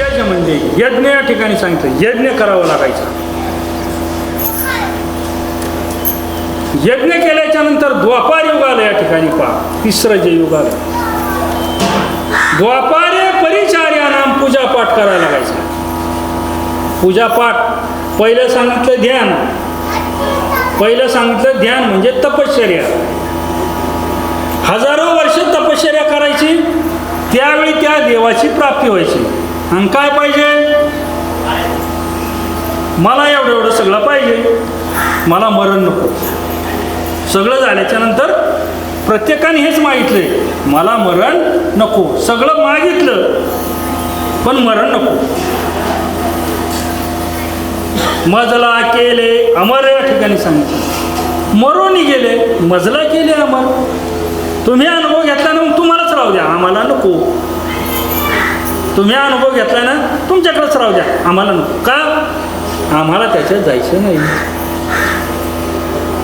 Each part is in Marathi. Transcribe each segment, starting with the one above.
यज्ञ म्हणजे यज्ञ या ठिकाणी सांगितलं यज्ञ करावं लागायचा. यज्ञ केल्याच्यानंतर द्वापार युग आलं या ठिकाणी पहा. तिसरं जे युग आलं. द्वापारे परिचार्यानाम पूजापाठ करायला लागायचा. पूजापाठ पहिलं सांगितलं ध्यान. पहिलं सांगितलं ध्यान म्हणजे तपश्चर्या. हजारो वर्ष तपश्चर्या करायची त्यावेळी त्या देवाची प्राप्ती व्हायची. आणि काय पाहिजे? मला एवढं एवढं सगळं पाहिजे. मला मरण नको. सगळं झाल्याच्यानंतर प्रत्येकाने हेच मागितलंय मला मरण नको. सगळं मागितलं पण मरण नको. मजला केले अमर या ठिकाणी सांगितलं. मरोनी गेले मजला केले अमर. तुम्ही अनुभव घेतला ना मग तुम्हालाच राहू द्या. आम्हाला नको. तुम्ही अनुभव घेतला ना तुमच्याकडेच राहू द्या. आम्हाला नको. का? आम्हाला त्याच्यात जायचं नाही.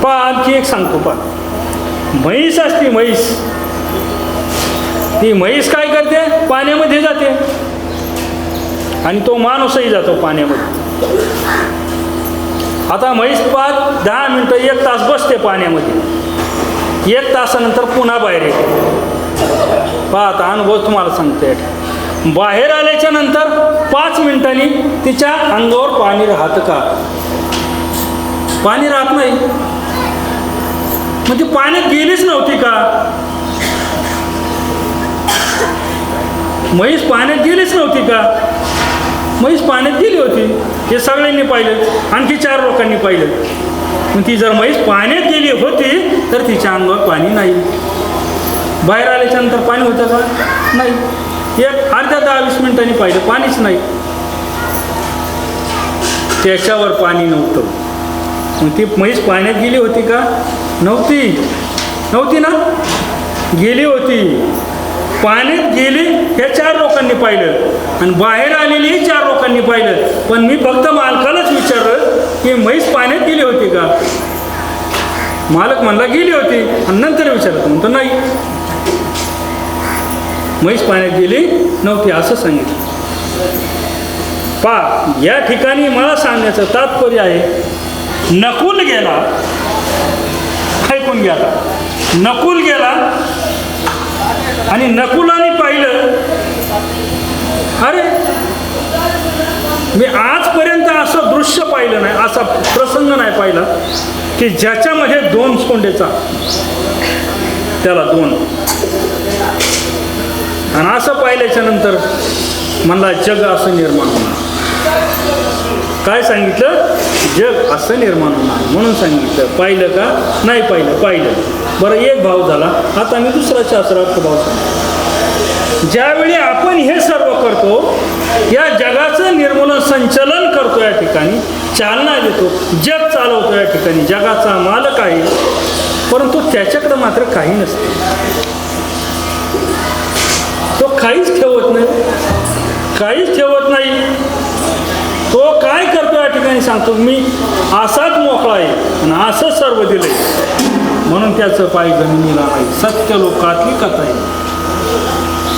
पण आणखी एक सांगतो पण. म्हैस असते म्हैस. ती म्हैस काय करते? पाण्यामध्ये जाते. आणि तो माणूसही जातो पाण्यामध्ये. आता म्हैस पाच दहा मिनटं एक तास बसते पाण्यामध्ये. एक तासानंतर पुन्हा बाहेर येते. पहा आता अनुभव तुम्हाला सांगते बाहेर आल्याच्यानंतर पाच मिनिटांनी तिच्या अंगावर पाणी राहतं का? पाणी राहत नाही. मग ती पाण्यात गेलीच नव्हती का? म्हैस पाण्यात गेलीच नव्हती का? म्हैस पाण्यात गेली होती. हे सगळ्यांनी पाहिलं. आणखी चार लोकांनी पाहिलं. मग ती जर म्हैस पाण्यात गेली होती तर तिच्या अंगावर पाणी नाही. बाहेर आल्याच्यानंतर पाणी होतं का? नाही. अर्ध्या दहा वीस मिनिटांनी पाहिलं. पाणीच नाही. त्याच्यावर पाणी नव्हतं. मग ती म्हैस पाण्यात गेली होती का? नव्हती. नव्हती ना? गेली होती. पाण्यात गेली हे चार लोकांनी पाहिलं. आणि बाहेर आलेलीही चार लोकांनी पाहिलं. पण मी फक्त मालकालाच विचारलं की म्हैस पाण्यात गेली होती का? मालक म्हणला गेली होती. आणि नंतर विचारलं. म्हणतो नाही. म्हैस पाण्यात गेली नव्हती असं सांगितलं. पा या ठिकाणी मला सांगण्याचं तात्पर्य आहे नकुल गेला ऐकून घ्या नकुल गेला आणि नकुलाने पाहिलं अरे मी आजपर्यंत असं दृश्य पाहिलं नाही असा प्रसंग नाही पाहिला की ज्याच्यामध्ये दोन सोंडेचा त्याला दोन आणि असं पाहिल्याच्या नंतर मला जग असं निर्माण होणार. काय सांगितलं? जग असं निर्माण होणार. म्हणून सांगितलं पाहिलं का? नाही पाहिलं पाहिलं. बरं एक भाव झाला. आता मी दुसरा शास्त्रार्थ भाव सांगतो. ज्यावेळी आपण हे सर्व करतो या जगाचं निर्मूलन संचलन करतो या ठिकाणी चालना देतो जग चालवतो या ठिकाणी. जगाचा मालक आहे परंतु त्याच्याकडं मात्र काही नसते. काहीच ठेवत नाही. काहीच ठेवत नाही. तो काय करतो या ठिकाणी सांगतो मी असाच मोकळा आहे आणि असंच सर्व दिलंय. म्हणून त्याचं पाय जमिनीला नाही सत्य लोकातली कथा आहे.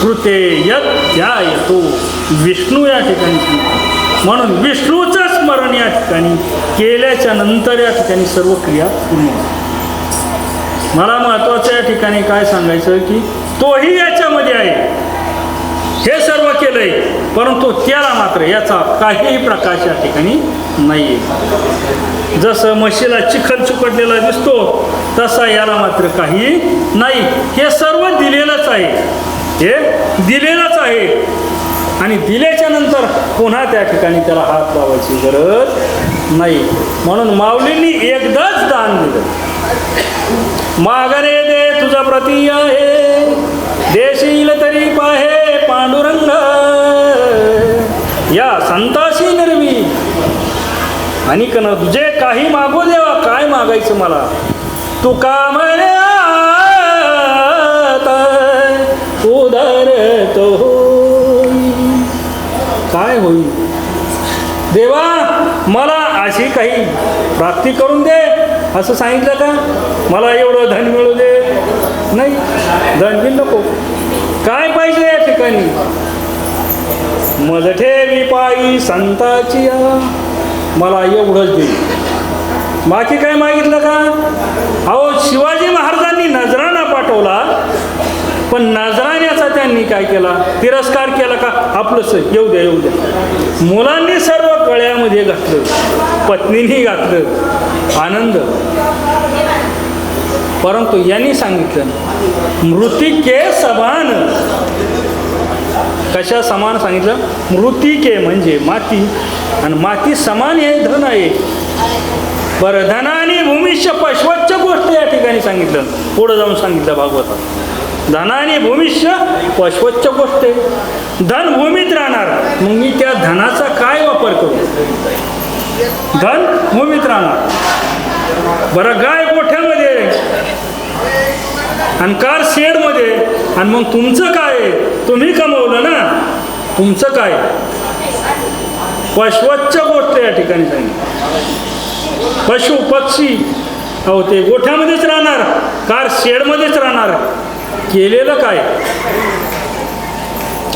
कृते यत त्या येतो विष्णू या ठिकाणी म्हणून विष्णूचं स्मरण या ठिकाणी केल्याच्यानंतर या ठिकाणी सर्व क्रिया पूर्ण मला महत्त्वाचं या ठिकाणी काय सांगायचं की तोही याच्यामध्ये आहे. हे सर्व केलंय परंतु त्याला मात्र याचा काहीही प्रकाश या ठिकाणी नाही आहे जसं म्हशीला चिखल चुकटलेला दिसतो तसा याला मात्र काही नाही. हे सर्व दिलेलंच आहे. हे दिलेलंच आहे. आणि दिल्याच्या नंतर पुन्हा त्या ठिकाणी त्याला हात लावायची गरज नाही. म्हणून माऊलींनी एकदाच दान दिलं. मागरे दे तुझा प्रती आहे देशील तरी पाहे. पांडुरंग या संताशी निर्वी आणि कन तुझे काही मागू देवा काय मागायचं मला? तू का म्हणे उदर तो काय होईल देवा मला अशी काही प्राप्ती करून दे असं सांगितलं का? मला एवढं धन मिळू दे. नाही धन बी नको. काय पाहिजे? ठिकाणी. मज ठेवी पायी संताची मला एवढंच दे. बाकी काय मागितलं का? अहो शिवाजी महाराजांनी नजराणा पाठवला. पण नजराण्याचा त्यांनी काय केला? तिरस्कार केला का? आपलंच येऊ द्या येऊ द्या. मुलांनी सर्व गळ्यामध्ये घातलं. पत्नीने घातलं. आनंद. परंतु यांनी सांगितलं मृतिके समान कशा समान सांगितलं? मृतिके म्हणजे माती. आणि माती समान हे धन आहे. बरं धन आणि भूमिष्य पशवच्च गोष्ट या ठिकाणी सांगितलं. पुढं जाऊन सांगितलं भागवतात. धन आणि भूमिष्य पशवच्च गोष्ट आहे. धन भूमीत राहणार. मग मी त्या धनाचा काय वापर करू? धन भूमीत राहणार. बरं गाय गोठ्यामध्ये. आणि कार शेडमध्ये. आणि मग तुमचं काय आहे? तुम्ही कमवलं ना? तुमचं काय? पशवच्च गोष्ट या ठिकाणी सांगितली. पशु पक्षी अहो ते गोठ्यामध्येच राहणार कार शेडमध्येच राहणार. केलेलं काय?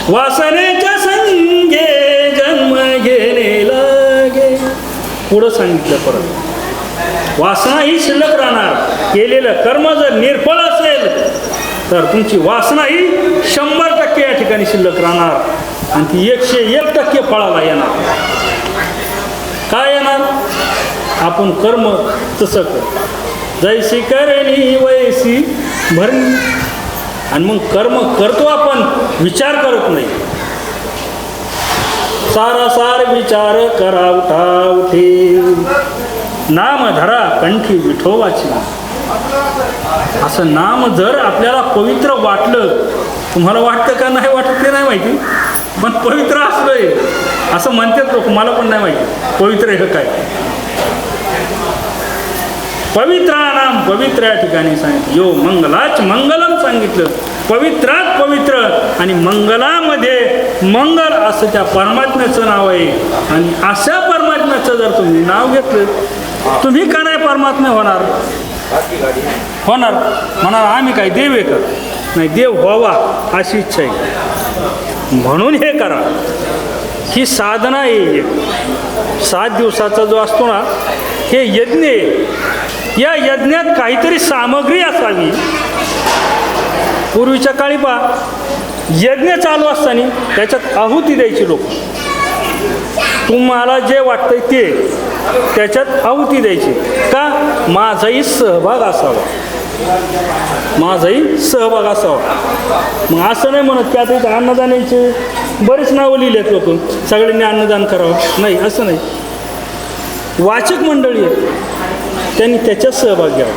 वासनेच्या संगे जन्म घेणे लागे. पुढं सांगितलं परत. वासना ही शिल्लक राहणार. केलेलं कर्म जर निर्फळ असेल तर तुमची वासना ही शंभर ठिकाणी शिल्लक राहणार आणि ती एकशे एक टक्के फळाला येणार. काय येणार? आपण कर्म तसं कर. जैसी करणी वैसी भरणी. आणि मग कर्म करतो आपण विचार करत नाही. सारासार विचार करा उठा उठे. नाम धरा कंठी विठोबाची. असं नाम जर आपल्याला पवित्र वाटलं तुम्हाला वाटतं का नाही वाटत ते नाही माहिती. पण पवित्र असलंय असं म्हणतात लोक मला पण नाही माहिती. पवित्र हे काय? पवित्रा नाम पवित्र या ठिकाणी सांगितलं. यो मंगलाच मंगलम सांगितलं. पवित्रात पवित्र आणि मंगलामध्ये मंगल असं त्या परमात्म्याचं नाव आहे. आणि अशा परमात्म्याचं जर तुम्ही नाव घेतलं तुम्ही का नाही परमात्मा होणार? होणार. म्हणणार आम्ही काय देव आहे का? नाही देव व्हावा अशी इच्छा आहे. म्हणून हे करा. ही साधना आहे एक सात दिवसाचा जो असतो ना हे यज्ञ आहे. या यज्ञात काहीतरी सामग्री असावी. पूर्वीच्या काळी पा यज्ञ चालू असताना त्याच्यात आहुती द्यायची लोक. तुम्हाला जे वाटतंय ते. त्याच्यात आहुती द्यायची. का? माझाही सहभाग असावा. माझाही सहभाग असावा. मग असं नाही म्हणत की आता इथं अन्नदानाचे बरेच नावं लिहिलेत लोक. सगळ्यांनी अन्नदान करावं. नाही असं नाही. वाचक मंडळी आहे त्यांनी त्याच्यात सहभाग घ्यावा.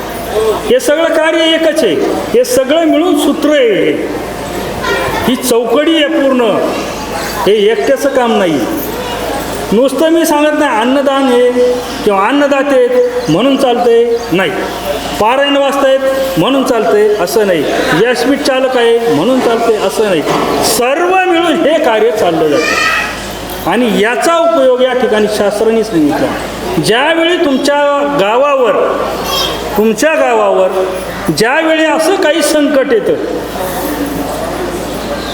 हे सगळं कार्य एकच आहे. हे सगळं मिळून सूत्र आहे ही. चौकडी आहे पूर्ण. हे एकट्याचं काम नाही नुसतं मी सांगत नाही अन्नदान हे किंवा अन्नदाते म्हणून चालते नाही. पारायण वाचतायत म्हणून चालते असं नाही. व्यासपीठ चालक आहे म्हणून चालते असं नाही. सर्व मिळून हे कार्य चाललं जातं. आणि याचा उपयोग या ठिकाणी शास्त्राने सांगितला. ज्यावेळी तुमच्या गावावर तुमच्या गावावर ज्यावेळी असं काही संकट येतं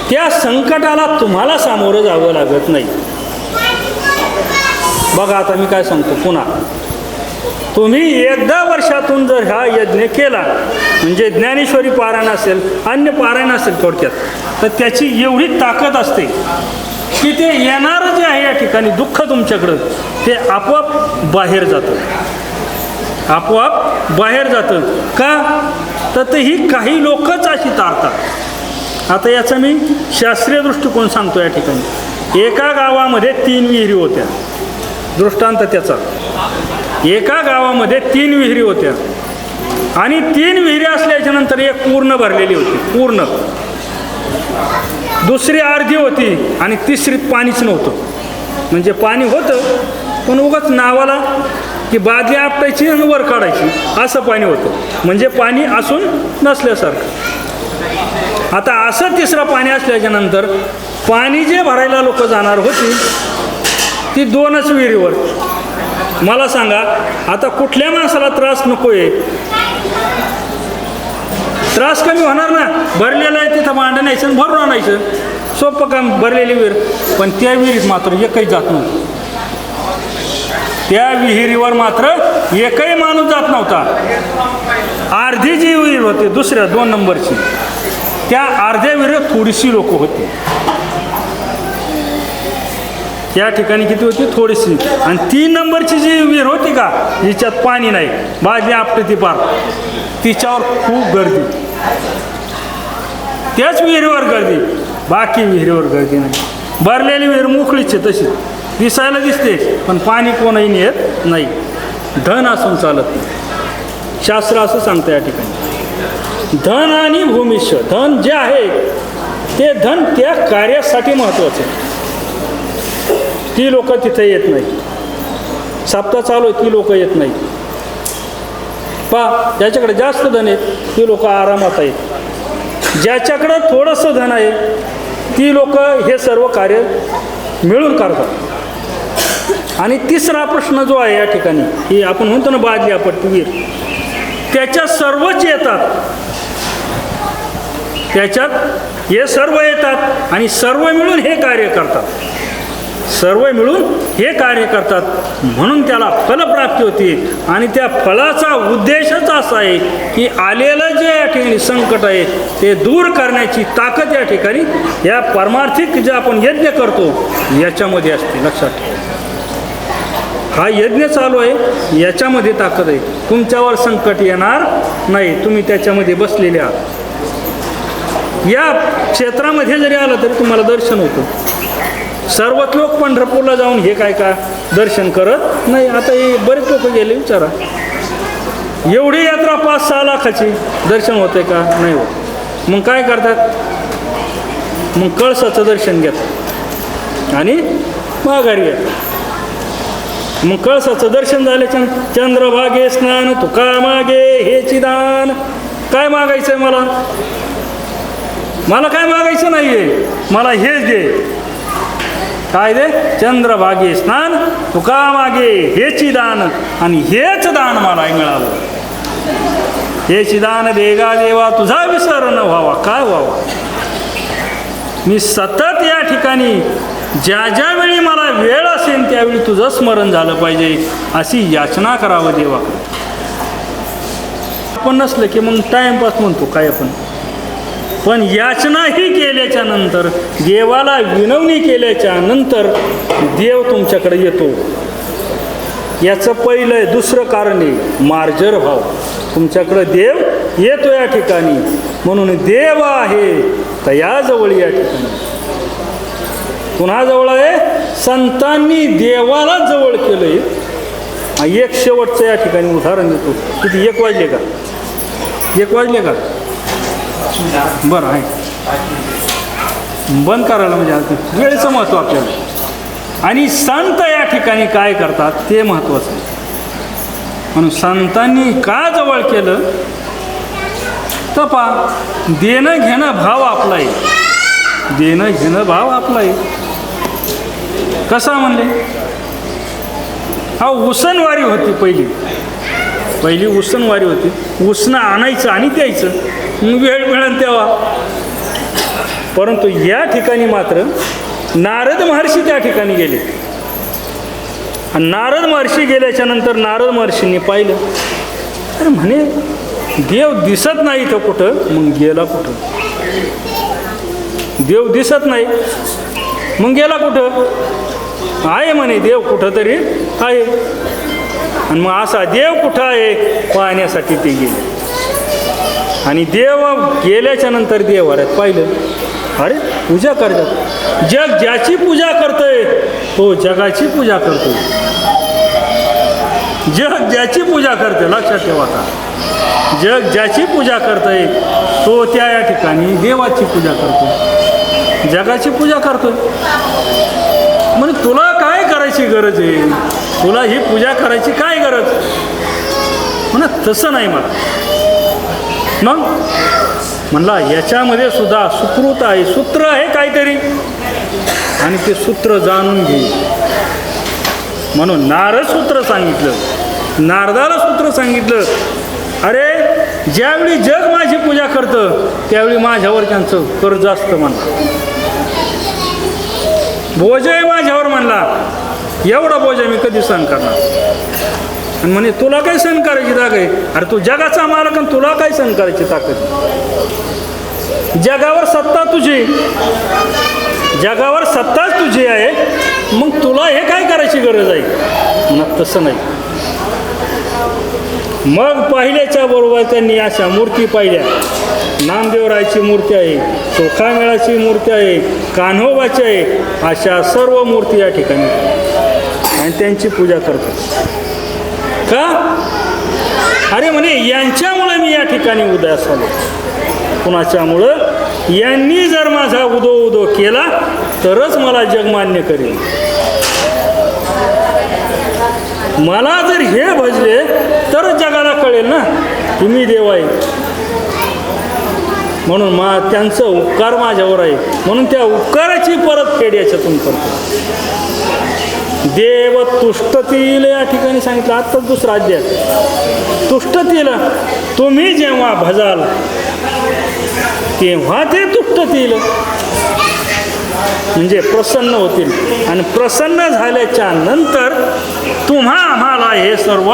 त्या संकटाला तुम्हाला सामोरं जावं लागत नाही. बघा आता मी काय सांगतो पुन्हा. तुम्ही एकदा वर्षातून जर हा यज्ञ केला म्हणजे ज्ञानेश्वरी पारायण असेल अन्य पारायण असेल थोडक्यात तर त्याची एवढी ताकद असते की ते येणारं जे आहे या ठिकाणी दुःख तुमच्याकडं ते आपोआप बाहेर जातं. आपोआप बाहेर जातं. का? तर ते ही काही लोकच अशी तारतात. आता याचा मी शास्त्रीय दृष्टिकोन सांगतो या ठिकाणी. एका गावामध्ये तीन विहिरी होत्या. दृष्टांत त्याचा. एका गावामध्ये तीन विहिरी होत्या. आणि तीन विहिरी असल्याच्या नंतर एक पूर्ण भरलेली होती. पूर्ण. दुसरी अर्धी होती आणि तिसरीत पाणीच नव्हतं. म्हणजे पाणी होतं पण उगाच नावाला की बादली आपटायची आणि वर काढायची असं पाणी होतं. म्हणजे पाणी असून नसल्यासारखं. आता असं तिसरं पाणी असल्याच्या नंतर पाणी जे भरायला लोक जाणार होती ती दोनच विहिरीवर. मला सांगा आता कुठल्या माणसाला त्रास नको आहे त्रास कमी होणार ना? भरलेलं आहे तिथं भांडं न्यायचं भरून आणायचं. सोपं काम भरलेली विहीर. पण त्या विहिरीत मात्र एकही जात नव्हतं. त्या विहिरीवर मात्र एकही माणूस जात नव्हता. अर्धी जी विहीर होती दुसऱ्या दोन नंबरची त्या अर्ध्या विहिरीत थोडीशी लोक होती. त्या ठिकाणी किती होती? थोडीशी. आणि तीन नंबरची जी विहीर होती का हिच्यात पाणी नाही. बाजली आपटे ती पार. तिच्यावर खूप गर्दी. त्याच विहिरीवर गर्दी. बाकी विहिरीवर गर्दी नाही. भरलेली विहीर मोकळीच आहे तशी. दिसायला दिसते पण पाणी कोणही नेत नाही. धन असून चालत नाही. शास्त्र असं सांगतं या ठिकाणी. धन आणि भूमिष्य धन जे आहे ते धन त्या कार्यासाठी महत्त्वाचं आहे. ती लोक तिथे येत नाही सप्ताह चालू आहे ती लोक येत नाही पा ज्याच्याकडे जास्त धन आहे ती लोक आरामात आहेत. ज्याच्याकडं थोडंसं धन आहे ती लोक हे सर्व कार्य मिळून करतात. आणि तिसरा प्रश्न जो आहे या ठिकाणी ही आपण म्हणतो ना बादली आपटवीर त्याच्यात सर्वच येतात. त्याच्यात हे सर्व येतात आणि सर्व मिळून हे कार्य करतात. सर्व मिळून हे कार्य करतात. म्हणून त्याला फलप्राप्ती होती. आणि त्या फळाचा उद्देशच असा आहे की आलेलं जे या ठिकाणी संकट आहे ते दूर करण्याची ताकद या ठिकाणी या परमार्थिक जे आपण यज्ञ करतो याच्यामध्ये असते. लक्षात ठेवा. हा यज्ञ चालू आहे याच्यामध्ये ताकद आहे. तुमच्यावर संकट येणार नाही. तुम्ही त्याच्यामध्ये बसलेले आहात. या क्षेत्रामध्ये जरी आलं तरी तुम्हाला दर्शन होतं. सर्वच लोक पंढरपूरला जाऊन हे काय का दर्शन करत नाही. आता हे बरेच लोक गेले विचारा. एवढी यात्रा पाच सहा लाखाची दर्शन होते का? नाही होत. मग काय करतात? मग कळसाचं दर्शन घेतात. आणि माघारी येतात. मग कळसाचं दर्शन झाल्याच्या चंद्रभागे स्नान तुका मागे हे दान. काय मागायचं आहे मला? मला काय मागायचं नाही आहे मला हेच दे. काय दे चंद्रभागे स्नान तुका मागे हेची दान आणि हेच दान मला मिळालं हेची दान देगा देवा तुझा विसर न व्हावा काय व्हावा मी सतत या ठिकाणी ज्या ज्या वेळी मला वेळ असेल त्यावेळी तुझं स्मरण झालं पाहिजे अशी याचना करावं देवा आपण नसलं की मग टाइमपास म्हणतो काय आपण पण याचनाही केल्याच्यानंतर देवाला विनवणी केल्याच्यानंतर देव तुमच्याकडे येतो. याचं पहिलं आहे दुसरं कारण आहे मार्जर भाव. तुमच्याकडं देव येतो या ठिकाणी. म्हणून देव आहे तर याजवळ या ठिकाणी. पुन्हा जवळ आहे? संतांनी देवाला जवळ केलंय. एक शेवटचं या ठिकाणी उदाहरण देतो. किती? एक वाजले का? एक वाजले का? बरं आहे. बंद करायला म्हणजे आज वेळेचं महत्त्व आपल्याला. आणि संत या ठिकाणी काय करतात ते महत्त्वाचं आहे. म्हणून संतांनी का जवळ केलं? तर पा देणं घेणं भाव आपला आहे. देणं घेणं भाव आपला आहे. कसा म्हणले? हा उसनवारी होती पहिली. पहिली उसनवारी होती. उसणं आणायचं आणि द्यायचं मग वेळ मिळेल तेव्हा. परंतु या ठिकाणी मात्र नारद महर्षी त्या ठिकाणी गेले. आणि नारद महर्षी गेल्याच्यानंतर नारद महर्षींनी पाहिलं. अरे म्हणे देव दिसत नाही तो कुठं. मग गेला कुठं? देव दिसत नाही. मग गेला कुठं? आहे म्हणे देव कुठं तरी आहे. आणि मग असा देव कुठं आहे पाहण्यासाठी ते गेले. आणि देव गेल्याच्यानंतर देवाऱ्यात पाहिलं? अरे पूजा करतात. जग ज्याची पूजा करतोय तो हो, जगाची पूजा करतोय. जग ज्याची पूजा करते लक्षात ठेवा आता. जग ज्याची पूजा करतोय तो त्या या ठिकाणी देवाची पूजा करतो जगाची पूजा करतोय. म्हणजे तुला करायची गरज आहे. तुला ही पूजा करायची काय गरज? म्हणा तसं नाही मला मग? म्हणला याच्यामध्ये सुद्धा सुकृत आहे. सूत्र आहे काहीतरी. आणि ते सूत्र जाणून घे. म्हणून नारद सूत्र सांगितलं. नारदाला सूत्र सांगितलं. अरे ज्यावेळी जग माझी पूजा करतं त्यावेळी माझ्यावर त्यांचं कर्ज असतं म्हणा बोजा आहे माझ्यावर म्हणला. एवढा बोजा मी कधी सहन करणार आणि म्हणे तुला काय सहन करायची ताकद आहे? अरे तू जगाचा मालक आणि तुला काय सहन करायची ताकद जगावर सत्ता तुझी. जगावर सत्ताच तुझी आहे मग तुला हे काय करायची गरज आहे? मग तसं नाही. मग पाहिल्याच्या बरोबर त्यांनी अशा मूर्ती पाहिल्या. नामदेवरायची मूर्ती आहे चोखामेळाची मूर्ती आहे कान्होबाची आहे अशा सर्व मूर्ती या ठिकाणी. आणि त्यांची पूजा करतात का? अरे म्हणे यांच्यामुळे मी या ठिकाणी उदयास आलो कुणाच्यामुळं? यांनी जर माझा उदो उदो केला तरच मला जगमान्य करेल मला जर हे भजले तर जगाला कळेल ना तुम्ही मी देव आहे. म्हणून मा त्यांचं उपकार माझ्यावर आहे. म्हणून त्या उपकाराची परतफेड याच्यातून करतो. देव तुष्टतील या ठिकाणी सांगितलं आत्ताच दुसरं अध्याय तुष्टतील तुम्ही जेव्हा भजाल तेव्हा ते तुष्टतील म्हणजे प्रसन्न होतील. आणि प्रसन्न झाल्याच्यानंतर तुम्हा आम्हाला हे सर्व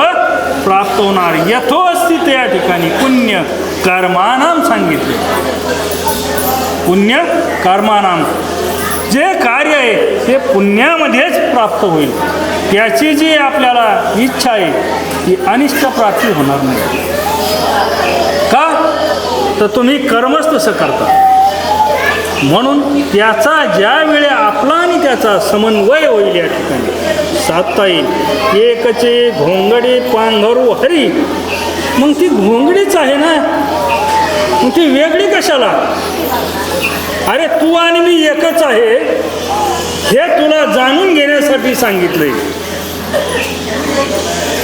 प्राप्त होणार. यथोस्थित या ठिकाणी पुण्य कर्मानाम सांगितले. पुण्य कर्मानाम जे कार्य आहे ते पुण्यामध्येच प्राप्त होईल. त्याची जी आपल्याला इच्छा आहे ती अनिष्ट प्राप्ती होणार नाही. का? तर तुम्ही कर्मच तसं करता. म्हणून त्याचा ज्यावेळी आपला आणि त्याचा समन्वय होईल या ठिकाणी साधता येईल. एकचे घोंगडे पांघरू हरी. मग ती घोंगडीच आहे ना? मग ती वेगळी कशाला? अरे तू आणि मी एकच आहे हे तुला जाणून घेण्यासाठी सांगितलंय.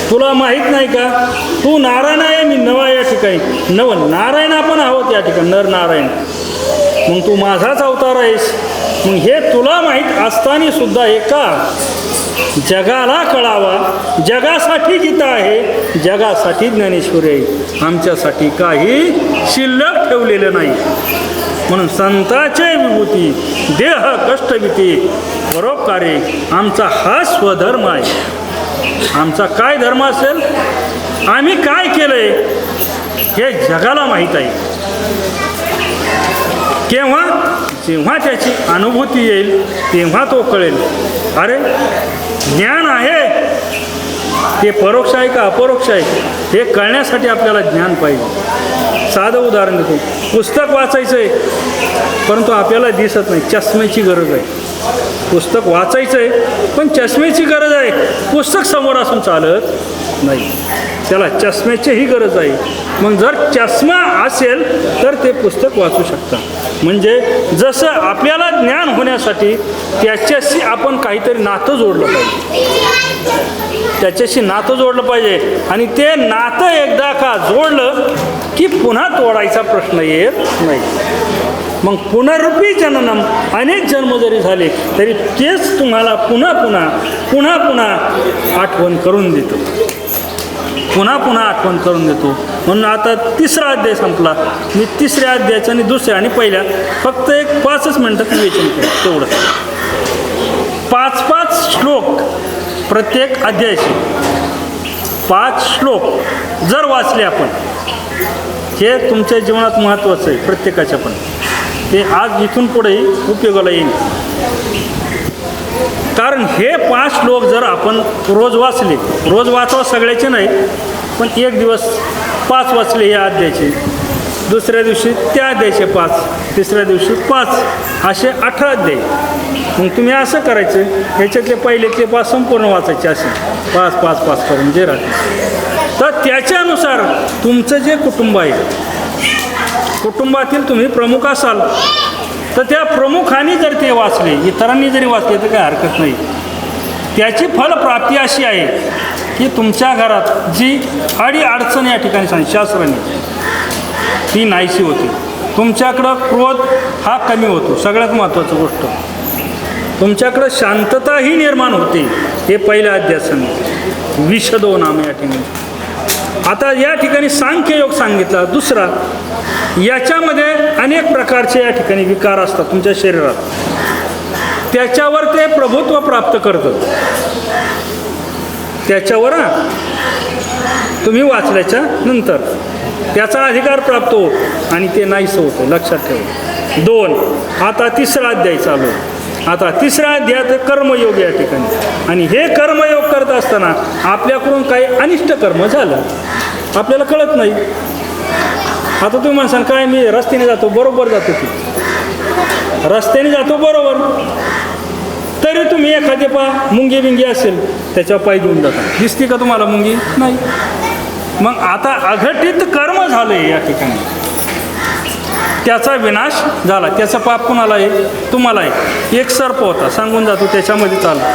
तुला माहीत नाही का? तू नारायण आहे मी नवा या ठिकाणी. नव नारायण आपण आहोत या ठिकाणी नर नारायण. मग तू माझाच अवतार आहेस. मग हे तुला माहीत असताना सुद्धा एका जगाला कळावा. जगासाठी गीता आहे. जगासाठी ज्ञानेश्वरी आहे. आमच्यासाठी काही शिल्लक ठेवलेलं नाही. म्हणून संताचे विभूती देह कष्टगीती परोपकारी आमचा हा स्वधर्म आहे. आमचा काय धर्म असेल? आम्ही काय केलंय? हे जगाला माहीत आहे. केव्हा? जेव्हा त्याची अनुभूती येईल तेव्हा तो कळेल. अरे ज्ञान आहे. ते परोक्ष आहे का अपरोक्ष आहे? हे कळण्यासाठी आपल्याला ज्ञान पाहिजे. साधं उदाहरण देतो. पुस्तक वाचायचं आहे परंतु आपल्याला दिसत नाही. चष्म्याची गरज आहे. पुस्तक वाचायचं आहे पण चष्म्याची गरज आहे. पुस्तक समोर असून चालत नाही. त्याला चष्म्याचीही गरज आहे. मग जर चष्मा असेल तर ते पुस्तक वाचू शकता. म्हणजे जसं आपल्याला ज्ञान होण्यासाठी त्याच्याशी आपण काहीतरी नातं जोडलं पाहिजे. त्याच्याशी नातं जोडलं पाहिजे. आणि ते नातं एकदा का जोडलं की पुन्हा तोडायचा प्रश्न येत नाही. मग पुनरुपी जननम अनेक जन्म जरी झाले तरी तेच तुम्हाला पुन्हा पुन्हा पुन्हा पुन्हा आठवण करून देतो. पुन्हा पुन्हा आठवण करून देतो. म्हणून आता तिसरा अध्याय संपला. मी तिसऱ्या अध्यायाचं आणि दुसऱ्या आणि पहिल्या फक्त एक पाचच मिनटात विवेचन केलं तेवढं. पाच पाच श्लोक प्रत्येक अध्यायाचे पाच श्लोक जर वाचले आपण हे तुमच्या जीवनात महत्त्वाचं आहे प्रत्येकाच्या पण. ते आज इथून पुढेही उपयोगाला येईल. कारण हे पाच श्लोक जर आपण रोज वाचले रोज वाचवा सगळ्याचे नाही पण एक दिवस पाच वाचले या अध्यायाचे दुसऱ्या दिवशी त्या अध्यायाचे पाच तिसऱ्या दिवशी पाच असे अठरा अध्याय. मग तुम्ही असं करायचं ह्याच्यातले पहिल्यातले पाच संपूर्ण वाचायचे असे. पाच पाच पाच करून जे राहते. तर त्याच्यानुसार तुमचं जे कुटुंब आहे कुटुंबातील तुम्ही प्रमुख असाल. तर त्या प्रमुखाने जर ते वाचले इतरांनी जरी वाचले तर काही हरकत नाही. त्याची फलप्राप्ती अशी आहे की तुमच्या घरात जी अडी अडचण या ठिकाणी सांग शास्त्राने ती नाहीशी होती. तुमच्याकडं क्रोध हा कमी होतो सगळ्यात महत्त्वाचं गोष्ट. तुमच्याकडं शांतताही निर्माण होते हे पहिलं अध्यासन. विषदो नाम या ठिकाणी. आता या ठिकाणी सांख्ययोग सांगितला दुसरा याच्यामध्ये अनेक प्रकारचे या ठिकाणी विकार असतात तुमच्या शरीरात. त्याच्यावर ते प्रभुत्व प्राप्त करतं त्याच्यावर तुम्ही वाचल्याच्या नंतर. त्याचा अधिकार प्राप्त हो आणि ते नाहीसं होतं लक्षात ठेवा. दोन आता तिसरा अध्याय चालू आहे. आता तिसरा अध्यायात कर्मयोग या ठिकाणी. आणि हे कर्मयोग करत असताना आपल्याकडून काही अनिष्ट कर्म झालं. आपल्याला कळत नाही. आता तुम्ही म्हणसान काय मी रस्त्याने जातो बरोबर जातो की? रस्त्याने जातो बरोबर. तरी तुम्ही एखादे पा मुंगी बिंगी असेल त्याच्यावर पाय देऊन जाता. दिसते का तुम्हाला मुंगी? नाही. मग आता अघटित कर्म झालं या ठिकाणी. त्याचा विनाश झाला. त्याचा पाप कुणाला आहे तुम्हाला आहे एक सर्प होता. सांगून जातो त्याच्यामध्ये चालला.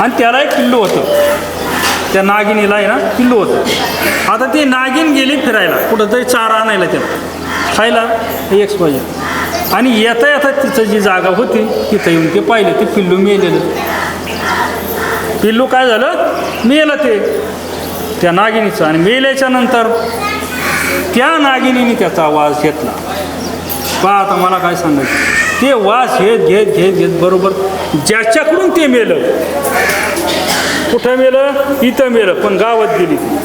आणि त्याला एक किल्लू होतं. त्या नागिनीला आहे ना किल्लू होतं. आता ती नागिन गेली फिरायला. कुठंतरी चारा आणायला त्याला. खायला एक पाहिजे आणि येता येता तिचं जी जागा होती तिथं येऊन ते पाहिलं. ते पिल्लू मेलेलं. पिल्लू काय झालं? मेलं ते. त्या नागिनीचं. आणि मेल्याच्या नंतर त्या नागिनीने त्याचा वास घेतला. पहा आता मला काय सांगायचं. ते वास घेत घेत घेत घेत बरोबर ज्याच्याकडून ते मेलं. कुठं मेलं? इथं मेलं. पण गावात गेली ती.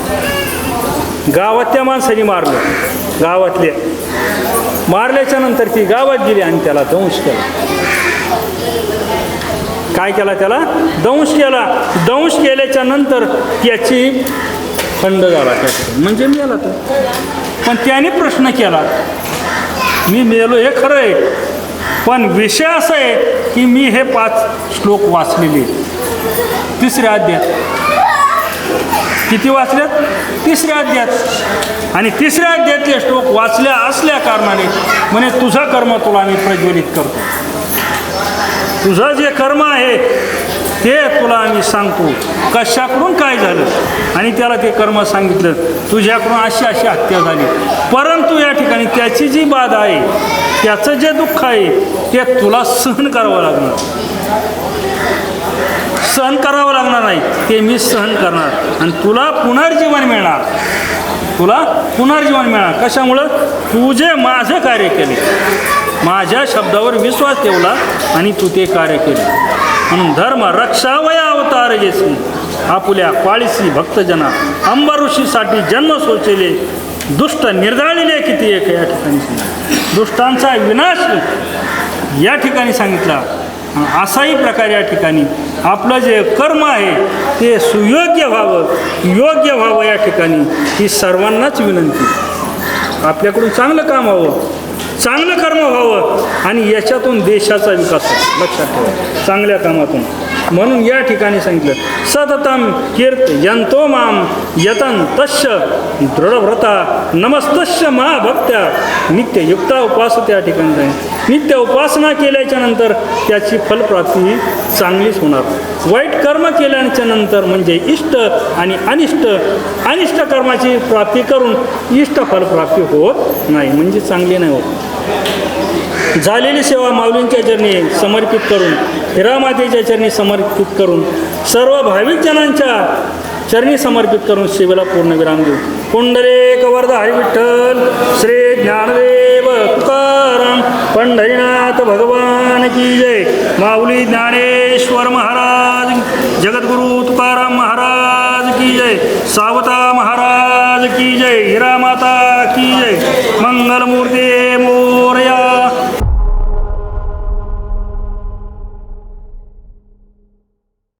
गावात त्या माणसाने मारलं. गावातल्या. मारल्याच्या नंतर ती गावात गेली आणि त्याला दंश केला. काय केला त्याला? दंश केला. दंश केल्याच्यानंतर त्याची खंड झाला त्या ठिकाणी. म्हणजे मेला तो. पण त्याने प्रश्न केला मी मेलो हे खरं आहे. पण विषय असा आहे की मी हे पाच श्लोक वाचलेले तिसऱ्या अध्यात किती वाचल्यात? तिसऱ्या अध्यात आणि तिसऱ्या अध्यातले श्लोक वाचल्या असल्या कारणाने म्हणे तुझा कर्म तुला मी प्रज्वलित करतो. तुझं जे कर्म आहे ते तुला आम्ही सांगतो. कशाकडून काय झालं? आणि त्याला ते कर्म सांगितलं. तुझ्याकडून अशी अशी हत्या झाली. परंतु या ठिकाणी त्याची जी बाधा आहे त्याचं जे दुःख आहे ते तुला सहन करावं लागणार. सहन करावं लागणार नाही. ते मी सहन करणार. आणि तुला पुनर्जीवन मिळणार. तुला पुनर्जीवन मिळणार. कशामुळं? तू जे माझं कार्य केले माझ्या शब्दावर विश्वास ठेवला आणि तू ते कार्य केले. म्हणून धर्म रक्षावया अवतार येसी. आपुल्या पाळीसी भक्तजना अंबऋषीसाठी जन्म सोचेले दुष्ट निर्धाळलेले किती एक या ठिकाणी दुष्टांचा विनाश या ठिकाणी सांगितला. असाही प्रकार या ठिकाणी. आपलं जे कर्म आहे ते सुयोग्य व्हावं योग्य व्हावं या ठिकाणी. ही सर्वांनाच विनंती. आपल्याकडून चांगलं काम व्हावं चांगलं कर्म व्हावं आणि याच्यातून देशाचा विकास लक्षात ठेवा. चांगल्या कामातून. म्हणून या ठिकाणी सांगितलं सततम कीर्त यंतो माम यतन तस्य दृढव्रता नमस्तस्य महाभक्त्या नित्ययुक्ता उपास त्या ठिकाणी सांगितलं. नित्य उपासना केल्याच्यानंतर त्याची फलप्राप्ती ही चांगलीच होणार. वाईट कर्म केल्याच्यानंतर म्हणजे इष्ट आणि अनिष्ट अनिष्ट कर्माची प्राप्ती करून इष्ट फलप्राप्ती होत नाही म्हणजे चांगली नाही होत. झालेली सेवा माऊलींच्या चरणी समर्पित करून हिरामातेच्या चरणी समर्पित करून सर्व भाविक जनांच्या चरणी समर्पित करून सेवेला पूर्णविराम देऊ. पुंडलेक वरद हरिविठ्ठल श्री ज्ञानदेव तुकाराम पंढरीनाथ भगवान की जय. माऊली ज्ञानेश्वर महाराज जगद्गुरु तुकाराम महाराज की जय. सावता महाराज की जय हिरामाता की जय. मंगलमूर्ती मो